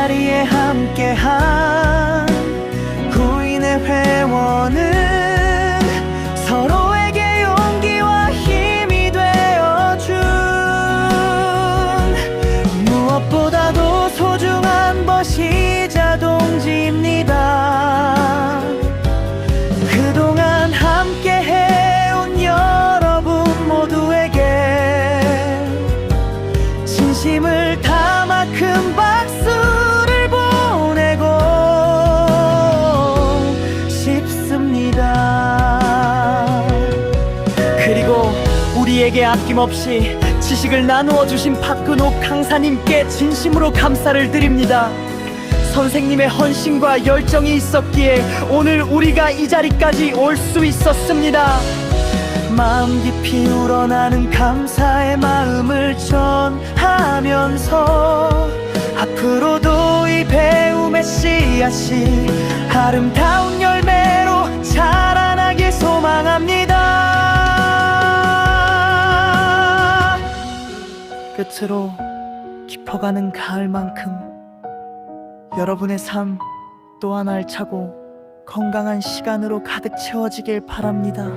자리에 함께한 우리에게 아낌없이 지식을 나누어 주신 박근호 강사님께 진심으로 감사를 드립니다. 선생님의 헌신과 열정이 있었기에 오늘 우리가 이 자리까지 올 수 있었습니다. 마음 깊이 우러나는 감사의 마음을 전하면서 앞으로도 이 배움의 씨앗이 아름다운 끝으로 깊어가는 가을만큼 여러분의 삶 또한 알차고 건강한 시간으로 가득 채워지길 바랍니다.